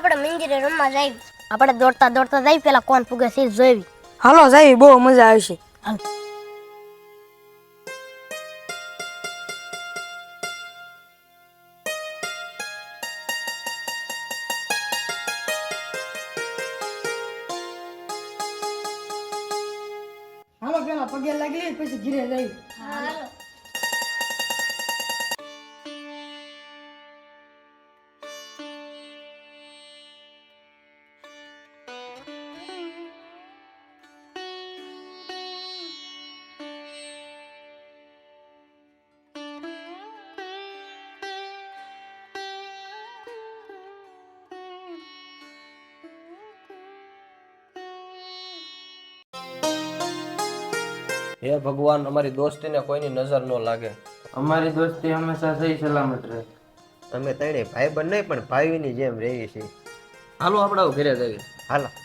આપણે મંદિરે રમવા જાય આપણે દોડતા દોડતા જઈ પેલા કોણ પૂગે છે એ જોઈવી હાલો જાય બહુ મજા આવશે હાલ. હાલો પેલા પગે લાગી લઈએ, પછી ઘીરે જઈ હે ભગવાન અમારી દોસ્તીને કોઈની નજર ન લાગે. અમારી દોસ્તી હંમેશા સહી સલામત રહે. અમે ત્રણે ભાઈ બંધ નહીં પણ ભાઈની જેમ રહીએ છીએ. હાલો આપણા ઘરે જઈએ. હાલો.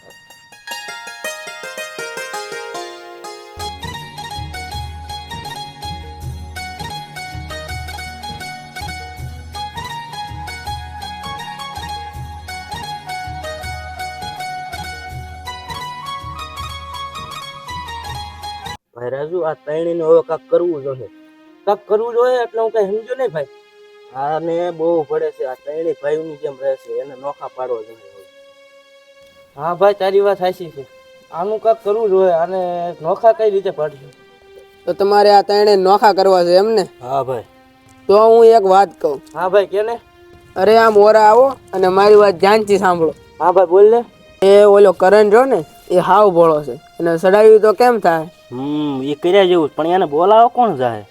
ભાઈ રાજુ આ ત્રણેયને હવે કાંક કરવું જોઈએ કાંક કરવું જોઈએ એટલે હું કઈ સમજો નહીં ભાઈ. આને બહુ પડે છે આ ત્રણેય ભાઈઓની જેમ રહે છે એને નોખા પાડવો જોઈએ હા ભાઈ તારી વાત સાચી છે. આનું કાંક કરવું જોઈએ અને નોખા કઈ રીતે પાડશું? તો તમારે આ ત્રણે નોખા કરવા છે એમને? હા ભાઈ. તો હું એક વાત કહું. હા ભાઈ કે ને અરે આ મોરા આવો અને મારી વાત ધ્યાનથી સાંભળો. હા ભાઈ બોલ ને. એ ઓલો કરણ જો ને એ હાવ ભોળો છે. અને સડાવ્યું તો કેમ થાય? હમ એ કર્યા જેવું જ. પણ એને બોલાવો કોણ જાય?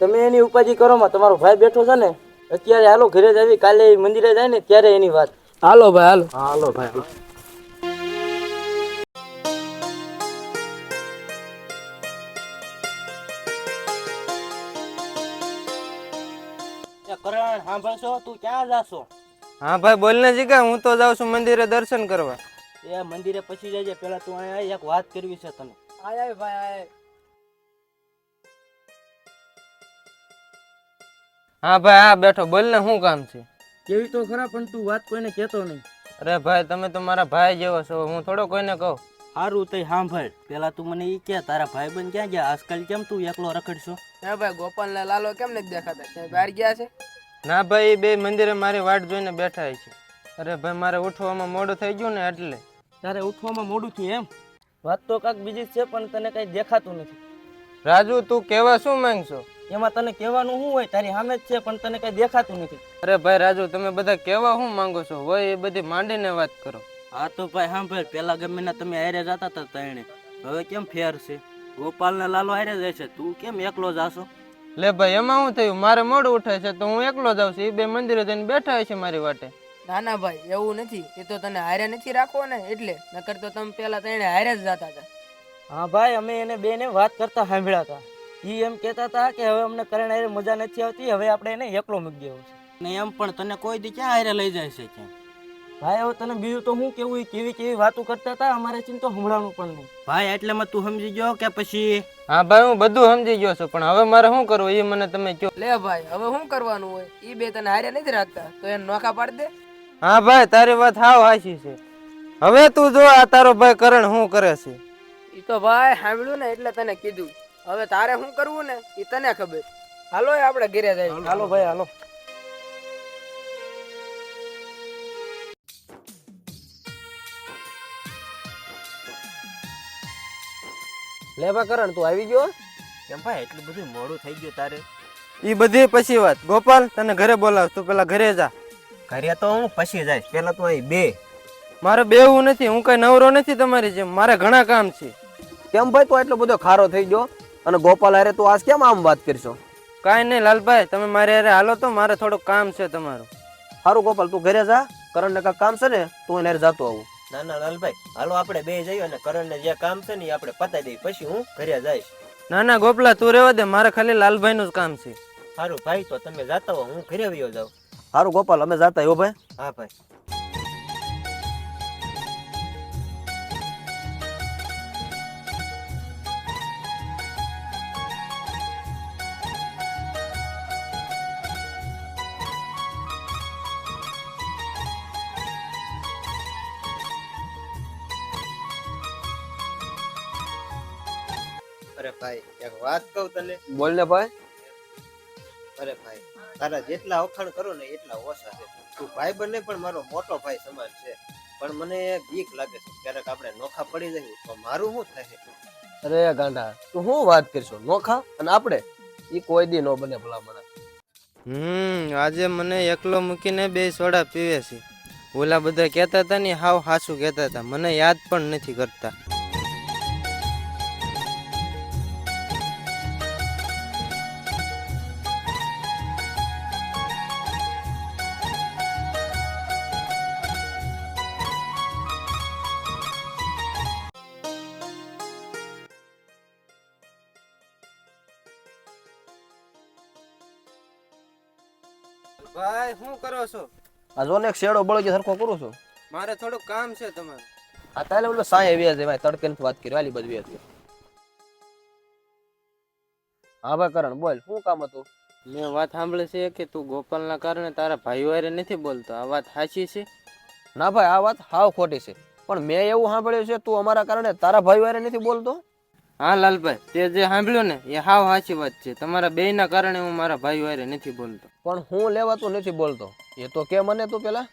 તમે એની ઉપાધિ કરો માં તમારો ભાઈ બેઠો છે ને અત્યારે હાલો ઘરે જ આવી કાલે ઈ મંદિરે જાય ને ત્યારે એની વાત. હાલો ભાઈ હાલો. હાલો ભાઈ કરણ સાંભળશો? તું ક્યાં જાશો? હા ભાઈ બોલ ને જીગા હું તો જાઉં છું મંદિરે દર્શન કરવા. એ મંદિરે પછી જજે પેલા તું અહીંયા એક વાત કરવી છે તને. આય ભાઈ આય હા ભાઈ હા બેઠો. બોલ ને શું કામ છે? કેવી તો ખરા પણ તું વાત કોઈને કહેતો નહીં. અરે ભાઈ તમે તો મારા ભાઈ જેવો છો. હું થોડો કોઈને કહું. સારું તઈ સાંભળ. પેલા તું મને ઈ કે તારા ભાઈ ભાઈબંધ ક્યાં ગયા? આજકાલ કેમ તું એકલો રખડશો? ના ભાઈ ગોપાલ ને લાલો કેમ નથી દેખાતા? ક્યાંય બહાર ગયા છે? ના ભાઈ બે મંદિરે મારી વાટ જોઈને બેઠા છે. અરે ભાઈ મારે ઉઠવામાં મોડું થઈ ગયું ને એટલે. તારે ઉઠવામાં મોડું થયું એમ? વાત તો કાંક બીજી છે પણ તને કઈ દેખાતું નથી. રાજુ તું કેવા શું માંગશો? એમાં તને કહેવાનું શું હોય તારી સામે જ છે પણ તને કઈ દેખાતું નથી. અરે ભાઈ રાજુ તમે બધા કેવા શું માંગો છો? હોય એ બધી માંડીને વાત કરો. હા તો ભાઈ હા ભાઈ પેલા ગમે તમે હારે જતા હતા તણે. હવે કેમ ફેર છે? ગોપાલ ને લાલો હારે જાય છે. તું કેમ એકલો જાશો? લે ભાઈ એમાં શું થયું? મારે મોડું ઉઠે છે તો હું એકલો જાઉં છું. એ બે મંદિરે જઈને બેઠા હોય છે મારી વાટે. ના ના ભાઈ એવું નથી. એ તો તને હારે નથી રાખવો ને એટલે? નકર તો તમે પેલા તેને હારે જ જતા હતા. હા ભાઈ અમે એને બેને વાત કરતા સાંભળ્યા હતા. એ એમ કહેતા હતા કે હવે અમને કરણ હારે મજા નથી આવતી હવે આપણે એને એકલો મૂકી દેવો છે. ને એમ પણ તને કોઈ દી ક્યાં હારે લઈ જાય છે ક્યાં ભાઈ હવે તને બીજું તો હું કેવું ઈ કેવી કેવી વાતો કરતા હતા અમારે ચિંતો હમણાંનું પણ નહીં. ભાઈ એટલેમાં તું સમજી ગયો કે પછી? હા ભાઈ હું બધું સમજી ગયો છું પણ હવે મારે શું કરવું? એ મને તમે કહો લે ભાઈ હવે શું કરવાનું હોય? એ બે તને હારે નથી રાખતા તો એને નોખા પાડી દે. હા ભાઈ તારી વાત હાવ હાચી છે. હવે તું જો આ તારો ભાઈ કરણ શું કરે છે. એ તો ભાઈ સાંભળ્યું ને એટલે તને કીધું. હવે તારે શું કરવું ને એ તને ખબર. હાલો એ આપણે ઘરે જાય હાલો ભાઈ હાલો. લે ભાઈ કરણ તું આવી ગયો? કેમ ભાઈ એટલું બધું મોડું થઈ ગયું તારે? એ બધી પછી વાત. ગોપાલ તને ઘરે બોલાવ તું પેલા ઘરે જા. ઘરે તો હું પછી જાય પેલા તો અહીં બે. મારે બેવું નથી હું કઈ નવરો નથી તમારી જેમ. મારે ઘણા કામ છે. કેમ ભાઈ તું એટલો બધો ખારો થઈ ગયો? અને ગોપાલ હારે તું આજ કેમ આમ વાત કરશો? કાંઈ નહીં લાલભાઈ તમે મારે હારે હાલો તો મારે થોડુંક કામ છે તમારું. સારું ગોપાલ તું ઘરે જા. કરણ ને કાંઈક કામ છે ને તું એને જતો આવું. ના ના લાલભાઈ હાલો આપણે બે જઈએ અને કરણને જે કામ છે ને એ આપણે પતાવી દઈએ. પછી હું ઘરે જઈશ. ના ના ગોપલા તું રહેવા દે. મારે ખાલી લાલભાઈનું જ કામ છે. સારું ભાઈ તો તમે જાતા હો. હું ઘરે વયો જાઉં. हारो गोपाल हमें जाता है ओ भाई हाँ भाई अरे भाई बात कहू तले बोल भाई અરે ભાઈ તારા જેટલા વખાણ કરો ને એટલા ઓછા છે. તું ભાઈ બને પણ મારો મોટો ભાઈ સમાન છે. પણ મને બીક લાગે છે. ક્યારેક આપણે નોખા પડી જઈએ તો મારું શું થાય? અરે ગાંડા તું શું વાત કરશો? નોખા? અને આપણે? એ કોઈ દી નો બને ભલા મને હમ આજે મને એકલો મૂકીને બે સોડા પીવે છે. ઓલા બધા કહેતા હતા ને હાવ હાસું કહેતા હતા. મને યાદ પણ નથી કરતા. ભાઈ શું કરો છો? આ જો ને એક શેડો બળી ગયો સરખો કરું છું. મારે થોડું કામ છે તમારે. આ તાલે ઓલો સાંય વ્યાજ ભાઈ તડકે વાત કરી વાલી બધી હતી. હા ભાઈ કરણ બોલ શું કામ હતું? મેં વાત સાંભળી છે કે તું ગોપાલના કારણે તારા ભાઈઓ હારે નથી બોલતો. આ વાત સાચી છે? ના ભાઈ આ વાત હાવ ખોટી છે. પણ મેં એવું સાંભળ્યું છે તું અમારા કારણે તારા ભાઈ વારે નથી બોલતો? હા લાલભાઈ તે જે સાંભળ્યું ને એ હાવ સાચી વાત છે. તમારા બેયના કારણે હું મારા ભાઈઓ હારે નથી બોલતો. પણ હું લેવાતું નથી બોલતો. એ તો કે મને તું પેલા?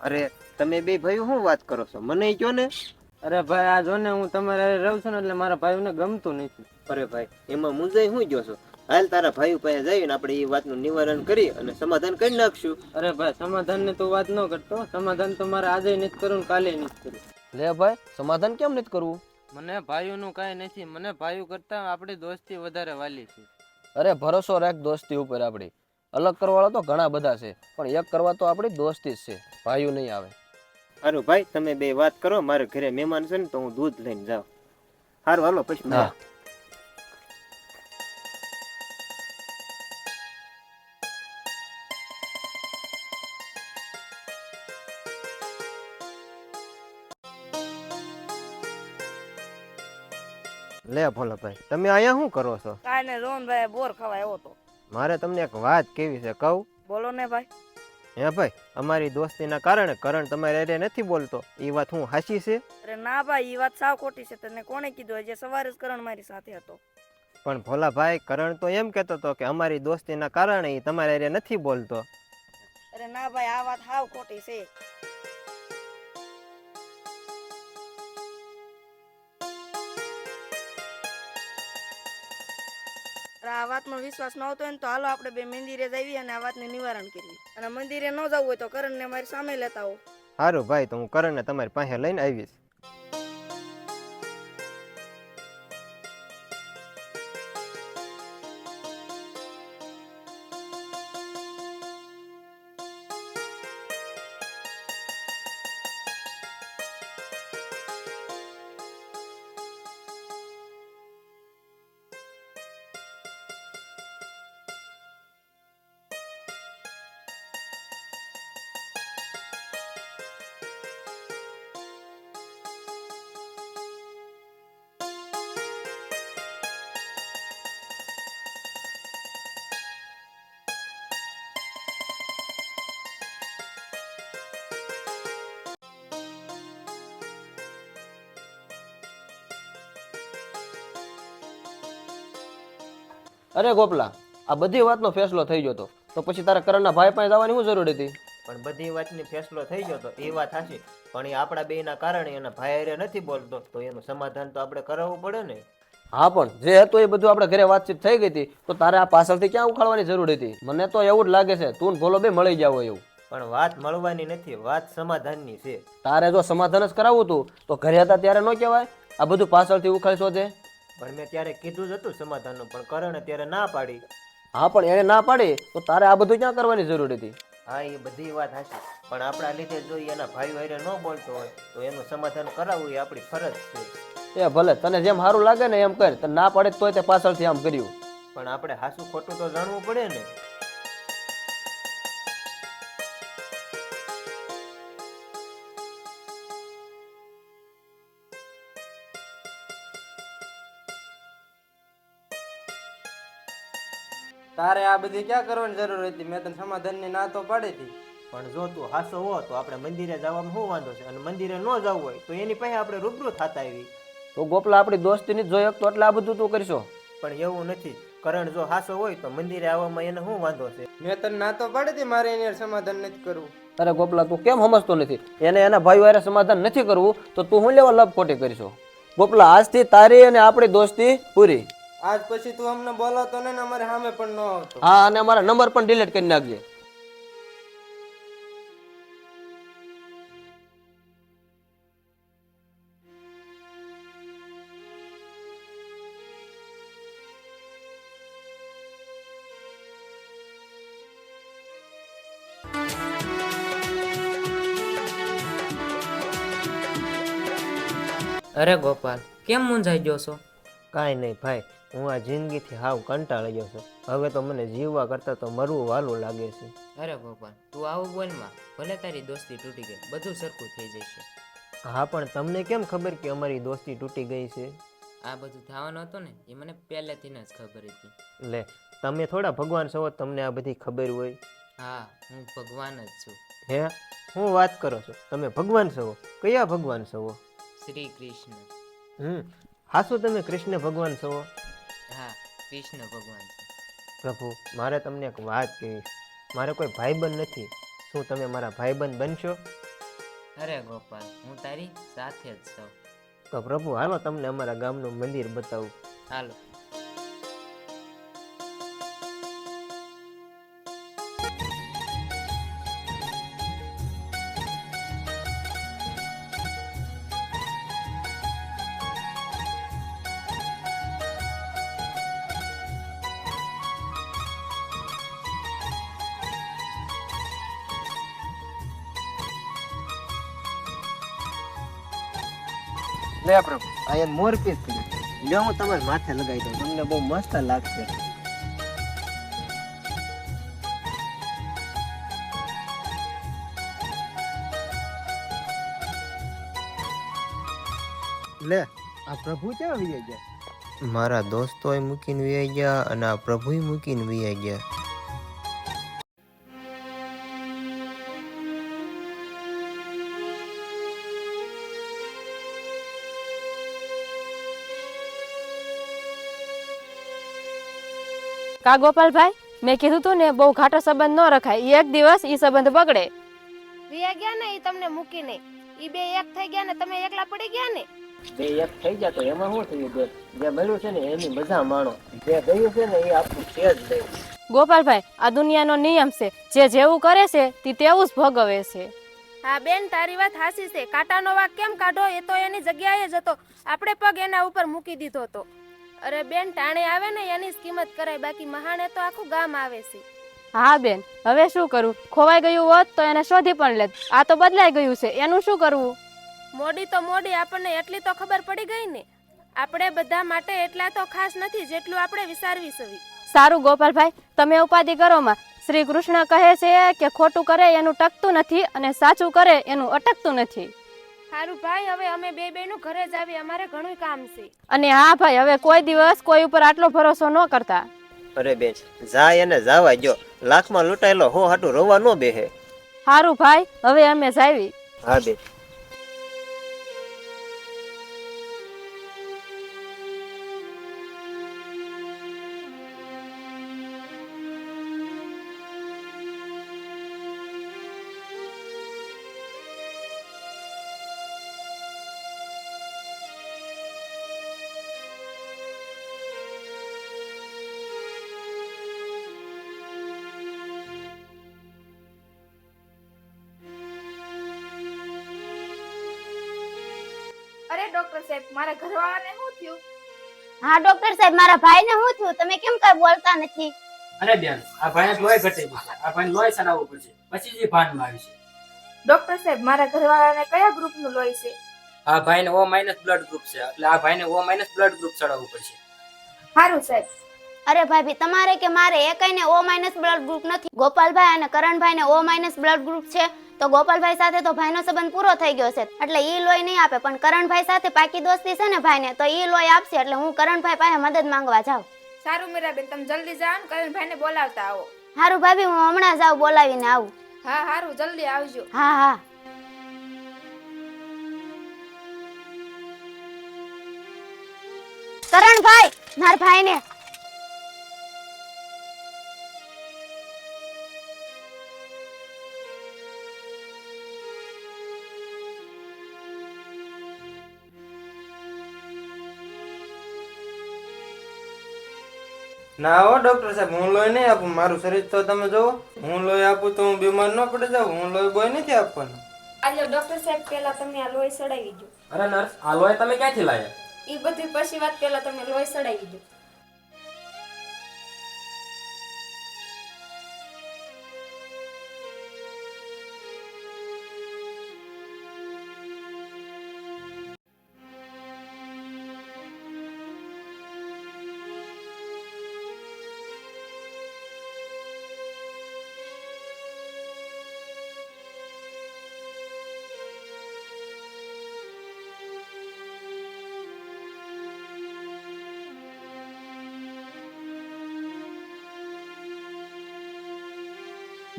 અરે તમે બે ભાઈ શું વાત કરો છો? મને કયો ને? અરે ભાઈ આ જો ને હું તમારે રહું છું ને એટલે મારા ભાઈઓને ગમતું નથી. અરે ભાઈ એમાં મુંજાઈ હું ગયો છો? હાલ તારા ભાઈ પાસે જઈને આપણે એ વાતનું નિવારણ કરી અને સમાધાન કરી નાખશું. અરે ભાઈ સમાધાનની તો વાત ન કરતો સમાધાન તો મારે આજે નથી કરવું ને કાલે નથી કરવું. લે ભાઈ સમાધાન કેમ નથી કરવું? મને ભાઈઓનું કાંઈ નથી. મને ભાઈઓ કરતા આપણી દોસ્તી વધારે વાલી છે અરે ભરોસો રાખ દોસ્તી ઉપર આપણી. અલગ કરવાળા તો ઘણા બધા છે પણ એક કરવા તો આપણી દોસ્તી જ છે ભાઈઓ નહીં આવે. સારું ભાઈ તમે બે વાત કરો મારે ઘરે મહેમાન છે ને તો હું દૂધ લઈને જાઉં. સારું હાલો પછી હા. લે ભોલાભાઈ તમે અહીંયા શું કરો છો? ને રોહનભાઈ બોર ખાવા આવ્યો તો. મારે તમને એક વાત કેવી છે કહું? બોલો ને ભાઈ. હે ભાઈ અમારી દોસ્તીના કારણે કરણ તમારે હારે નથી બોલતો એ વાત હું હાસી છે? અરે ના ભાઈ એ વાત સાવ ખોટી છે તને કોણે કીધું આજે સવારે જ કરણ મારી સાથે હતો. પણ ભોલા ભાઈ કરણ તો એમ કહેતો હતો કે અમારી દોસ્તીના કારણે એ તમારે હારે નથી બોલતો. અરે ના ભાઈ આ વાત સાવ ખોટી છે. આ વાતનો વિશ્વાસ ન હોય ને તો હાલો આપણે બે મંદિરે જઈએ અને આ વાતને નિવારણ કરીએ. અને મંદિરે ન જવું હોય તો કરણને મારી સામે લેતા આવો. સારું ભાઈ, તો હું કરણને તમારી પાસે લઈને આવીશ. અરે ગોપલા આ બધી વાતનો ફેસલો થઈ ગયો તો પછી તારા કરણના ભાઈ પાસે જવાની શું જરૂર હતી? પણ બધી વાતની ફેસલો થઈ ગયો તો એ વાત હશે પણ એ આપણા બેયના કારણે એના ભાઈ હારે નથી બોલતો તો એનું સમાધાન તો આપણે કરાવવું પડે ને. હા પણ જે હતું એ બધું આપણે ઘરે વાતચીત થઈ ગઈ હતી તો તારે આ પાછળથી ક્યાં ઉખાડવાની જરૂર હતી? મને તો એવું જ લાગે છે તું ભોલો બે મળી જાવ એવું. પણ વાત મળવાની નથી વાત સમાધાનની છે. તારે જો સમાધાન જ કરાવવું હતું તો ઘરે હતા ત્યારે ન કહેવાય? આ બધું પાછળથી ઉખાડી શોધે પણ મેં ત્યારે કીધું જ હતું સમાધાનનું પણ કરણે ત્યારે ના પાડી. હા પણ એને ના પાડી તો તારે આ બધું ક્યાં કરવાની જરૂર હતી? હા એ બધી વાત હાચી. પણ આપણા લીધે જો ઈ એના ભાઈ હારે ન બોલતો હોય તો એનું સમાધાન કરાવવું એ આપણી ફરજ છે. એ ભલે તને જેમ સારું લાગે ને એમ કર તને ના પાડે તોય તે પાછળથી આમ કર્યું. પણ આપણે હાસું ખોટું તો જાણવું પડે ને. તારે આ બધી ક્યાં કરવાની જરૂર હતી? મેં તને સમાધાનની ના તો પાડી હતી. પણ જો તું હાસો હો તો આપણે મંદિરે જવામાં શું વાંધો છે? અને મંદિરે ન જવું હોય તો એની પાસે આપણે રૂબરૂ થતા આવી. તો ગોપલા આપણી દોસ્તીની જોઈ શકતો એટલે આ બધું તું કરશો. પણ એવું નથી. કરણ જો હાસો હોય તો મંદિરે આવવામાં એને શું વાંધો છે? મેં તને ના તો પાડી હતી મારે એની સમાધાન નથી કરવું. અરે ગોપલા તું કેમ સમજતો નથી? એને એના ભાઈઓ હારે સમાધાન નથી કરવું તો તું હું લેવા લપ ખોટી કરીશો? ગોપલા આજથી તારી અને આપણી દોસ્તી પૂરી. આજ પછી તું અમને બોલાવતો ને ને અમારે સામે પણ ન આવતો. હા અને અમારા નંબર પણ ડિલીટ કરી નાખજે. અરે ગોપાલ કેમ મૂંઝાઈ ગયો છો? કાંઈ નહીં ભાઈ. હું આ જિંદગીથી હાવ કંટાળી ગયો છું. હવે તો મને જીવવા કરતાં તો મરવું વાલું લાગે છે. અરે ભગવાન તું આવું બોલમાં ભલે તારી દોસ્તી તૂટી ગઈ બધું સરખું થઈ જશે. હા પણ તમને કેમ ખબર કે અમારી દોસ્તી તૂટી ગઈ છે? આ બધું થવાનું હતું ને એ મને પહેલેથી જ ખબર હતી. લે તમે થોડા ભગવાન છો તમને આ બધી ખબર હોય. હા હું ભગવાન જ છું. હે હું વાત કરો છો તમે ભગવાન છો? કયા ભગવાન છો? શ્રી કૃષ્ણ. હમ હાસુ તમે કૃષ્ણ ભગવાન છો? હા કૃષ્ણ ભગવાન છે. પ્રભુ મારે તમને એક વાત કહી મારે કોઈ ભાઈબંધ નથી. શું તમે મારા ભાઈબંધ બનશો? અરે ગોપાલ હું તારી સાથે જ છું. તો પ્રભુ હાલો તમને અમારા ગામનું મંદિર બતાવું. હાલો. લે પ્રભુ. આ મોર પીસ લ્યો હું તમારે માથે લગાવી દઉં. તમને બહુ મસ્ત લાગશે. લે આ પ્રભુ ક્યાં આવી ગયા? મારા દોસ્તોએ મૂકીને વી ગયા અને આ પ્રભુએ મૂકીને વી ગયા. કા ગોપાલભાઈ? મેં કીધું તું ને બહુ ઘાટો સંબંધ ન રખાય. એક દિવસ ઈ સંબંધ બગડે. રિયા ગયા ને એ તમને મૂકીને. ઈ બે એક થઈ ગયા ને તમે એકલા પડી ગયા ને? બે એક થઈ ગયા તો એમાં શું થયું? બે જે મળ્યું છે ને એની મજા માણો. જે ગયું છે ને એ આપણું છે જ નહીં ગોપાલભાઈ આ દુનિયાનો નિયમ છે. જે જેવું કરે છે તે તેવું જ ભોગવે છે. હા બેન તારી વાત હાસી છે. કાંટાનો વાઘ કેમ કાઢો? એ તો એની જગ્યાએ જ હતો. આપણે પગ એના ઉપર મૂકી દીધો હતો. અરે બેન ટાણે આવે ને એની જ કિંમત કરાય બાકી મહાણે તો આખું ગામ આવે છે. હા બેન હવે શું કરું? ખોવાઈ ગયું હોત તો એને શોધી પણ લેત. આ તો બદલાઈ ગયું છે એનું શું કરવું? મોડી તો મોડી આપણને એટલી તો ખબર પડી ગઈ ને. આપણે બધા માટે એટલા તો ખાસ નથી જેટલું આપણે વિચારવી સવી. સારું ગોપાલભાઈ તમે ઉપાધિ કરો માં. શ્રી કૃષ્ણ કહે છે કે ખોટું કરે એનું ટકતું નથી અને સાચું કરે એનું અટકતું નથી. સારું ભાઈ હવે અમે બે બેનું ઘરે જ આવી અમારે ઘણું કામ છે. અને હા ભાઈ હવે કોઈ દિવસ કોઈ ઉપર આટલો ભરોસો ન કરતા. અરે બેન જાય એને જાવા ગયો લાખમાં લૂંટાયેલો હો હાટું રોવા ન બેહે. સારું ભાઈ હવે અમે જાવી હા બેન. અરે ડોક્ટર સાહેબ મારા ઘરવાળાને શું થયું? હા ડોક્ટર સાહેબ મારા ભાઈને શું થયું? તમે કેમ કઈ બોલતા નથી? અરે બેન આ ભાઈને લોહી ઘટી ગયું આ ભાઈને લોહી ચડાવવું પડશે. પછી જ ભાનમાં આવી છે. ડોક્ટર સાહેબ મારા ઘરવાળાને કયા ગ્રુપનું લોહી છે? આ ભાઈને ઓ માઇનસ બ્લડ ગ્રુપ છે. એટલે આ ભાઈને ઓ માઇનસ બ્લડ ગ્રુપ ચડાવવું પડશે. સારું સાહેબ. અરે ભાભી તમારે કે મારે એકઈને ઓ માઇનસ બ્લડ ગ્રુપ નથી? ગોપાલભાઈ અને કરણભાઈને ઓ માઇનસ બ્લડ ગ્રુપ છે? તો ગોપાલભાઈ સાથે તો ભાઈનો સંબંધ પૂરો થઈ ગયો છે. એટલે ઈ લોહી નહીં આપે પણ કરણભાઈ સાથે પાકી દોસ્તી છે ને ભાઈને તો ઈ લોહી આપશે એટલે હું કરણભાઈ પાસે મદદ માંગવા જાઉં. સારું મીરાબેન તમે જલ્દી જાઓ ને કરણભાઈને બોલાવતા આવો. હારું ભાભી હું હમણાં જાઉં બોલાવીને આવું. હા સારું જલ્દી આવજો. હા હા. કરણભાઈ મારા ભાઈને ના હો ડોક્ટર સાહેબ હું લોહી નહીં આપું મારું શરીર તો તમે જોવો. હું લોહી આપું તો હું બીમાર ન પડી જાઉં હું લોહી બોય નથી આપવાનું. આલો ડોક્ટર સાહેબ પહેલા તમે આ લોહી સડાવી દો અરે નર્સ આ લોહી તમે ક્યાંથી લાવ્યા? એ બધી પછી વાત પહેલા તમે લોહી સડાવી દો.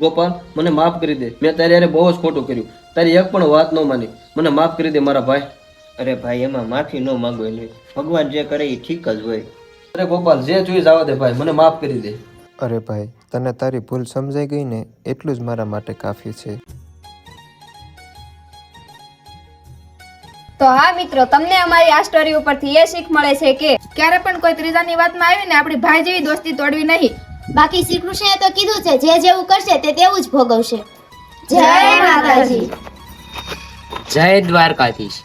ગોપાલ મને માફ કરી દે. મેં તારી હારે બહુ જ ખોટું કર્યું. તારી એક પણ વાત ન માની. મને માફ કરી દે મારા ભાઈ. અરે ભાઈ એમાં માફી ન માંગો એની ભગવાન જે કરે એ ઠીક જ હોય. અરે ગોપાલ જે જોઈ જાવ દે ભાઈ મને માફ કરી દે. અરે ભાઈ તને તારી ભૂલ સમજાઈ ગઈ ને એટલું જ મારા માટે કાફી છે. તો હા મિત્રો તમને અમારી આ સ્ટોરી ઉપરથી એ શીખ મળે છે કે ક્યારે પણ કોઈ ત્રીજાની વાતમાં આવીને આપણી ભાઈ જેવી દોસ્તી તોડવી નહીં. બાકી શ્રી કૃષ્ણએ તો કીધું છે, જે જેવું કરશે તે તેવું જ ભોગવશે. જય માતાજી. જય દ્વારકાધીશ.